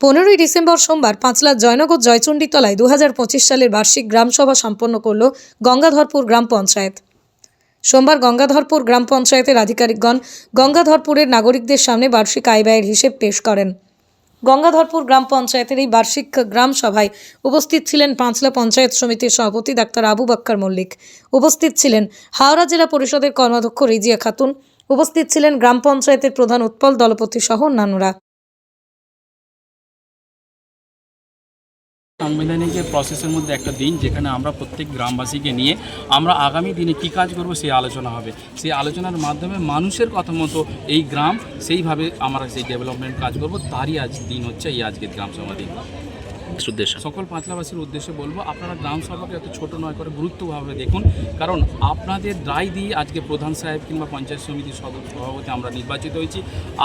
পনেরোই ডিসেম্বর সোমবার পাঁচলার জয়নগর জয়চণ্ডীতলায় দু হাজার পঁচিশ সালের বার্ষিক গ্রামসভা সম্পন্ন করল গঙ্গাধরপুর গ্রাম পঞ্চায়েত। সোমবার গঙ্গাধরপুর গ্রাম পঞ্চায়েতের আধিকারিকগণ গঙ্গাধরপুরের নাগরিকদের সামনে বার্ষিক আয় ব্যয়ের হিসেব পেশ করেন। গঙ্গাধরপুর গ্রাম পঞ্চায়েতের এই বার্ষিক গ্রাম সভায় উপস্থিত ছিলেন পাঁচলা পঞ্চায়েত সমিতির সভাপতি ডাক্তার আবু বাক্কার মল্লিক। উপস্থিত ছিলেন হাওড়া জেলা পরিষদের কর্মাধ্যক্ষ রিজিয়া খাতুন। উপস্থিত ছিলেন গ্রাম পঞ্চায়েতের প্রধান উৎপল দলপতি সহ অন্যান্যরা। সাংবিধানিক প্রসেসের মধ্যে একটা দিন যেখানে আমরা প্রত্যেক গ্রামবাসীকে নিয়ে আমরা আগামী দিনে কি কাজ করব সেই আলোচনা হবে। সেই আলোচনার মাধ্যমে মানুষের কথা মতো এই গ্রাম সেইভাবে আমরা সেই ডেভেলপমেন্ট কাজ করব, তারই আজ দিন হচ্ছে এই আজকের গ্রাম দিন। উদ্দেশ্য। সকল পাঁচলাবাসীর উদ্দেশ্যে বলব আপনারা গ্রাম সভাকে এত ছোট নয় করে গুরুত্বভাবে দেখুন। কারণ আপনাদের রায় দিয়ে আজকে প্রধান সাহেব কিংবা পঞ্চায়েত সমিতির সদস্য সভাপতি আমরা নির্বাচিত হয়েছি।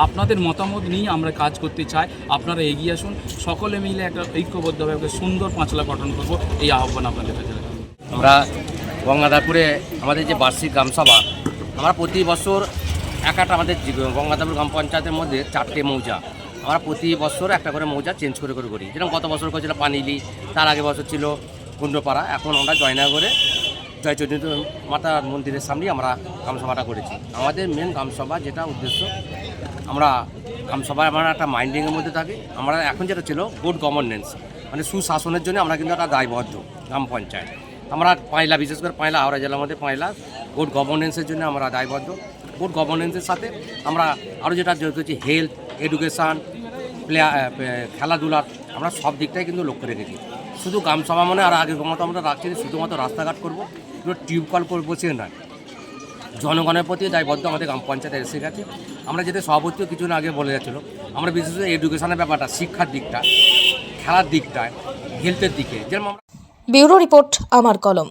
আপনাদের মতামত নিয়ে আমরা কাজ করতে চাই। আপনারা এগিয়ে আসুন। সকলে মিলে একটা ঐক্যবদ্ধভাবে একটা সুন্দর পাঁচলা গঠন করব। এই আহ্বান আপনাদের কাছে আমরা গঙ্গাধারপুরে আমাদের যে বার্ষিক গ্রামসভা আমরা প্রতি বছর এক একটা আমাদের গঙ্গাধারপুর গ্রাম পঞ্চায়েতের মধ্যে চারটে মৌজা। আমরা প্রতি বছর একটা করে মৌজা চেঞ্জ করে করে করি। যেরকম গত বছর করেছিল পানিলি, তার আগে বছর ছিল কুণ্ডপাড়া এখন আমরা জয়নগরে জয়চন্দ্র মাতা মন্দিরের সামনেই আমরা গ্রামসভাটা করেছি। আমাদের মেন গ্রামসভা যেটা উদ্দেশ্য, আমরা গ্রামসভায় আমরা একটা মাইন্ডিংয়ের মধ্যে থাকি। আমরা এখন যেটা ছিল গুড গভর্নেন্স মানে সুশাসনের জন্য আমরা কিন্তু একটা দায়বদ্ধ গ্রাম পঞ্চায়েত। আমরা পাঁয়লা, বিশেষ করে পাঁয়লা, হাওড়া জেলার মধ্যে পাঁয়লা গুড গভর্নেন্সের জন্য আমরা দায়বদ্ধ। গুড গভর্নেন্সের সাথে আমরা আরও যেটা যেহেতু হচ্ছে হেলথ এডুকেশান প্লেয়ার খেলাধুলার, আমরা সব দিকটাই কিন্তু লক্ষ্য রেখেছি। শুধু গ্রামসভা মানে আর আগের মতো আমরা রাখছি শুধুমাত্র রাস্তাঘাট করব, পুরো টিউবকল করে বসে নয়। জনগণের প্রতি দায়বদ্ধ আমাদের গ্রাম পঞ্চায়েত এসে গেছে। আমরা যেটা সভাপতিও কিছুদিন আগে বলে যাচ্ছিল, আমরা বিশেষ করে এডুকেশনের ব্যাপারটা, শিক্ষার দিকটা, খেলার দিকটায় হেলথের দিকে আমরা ব্যুরো রিপোর্ট, আমার কলম।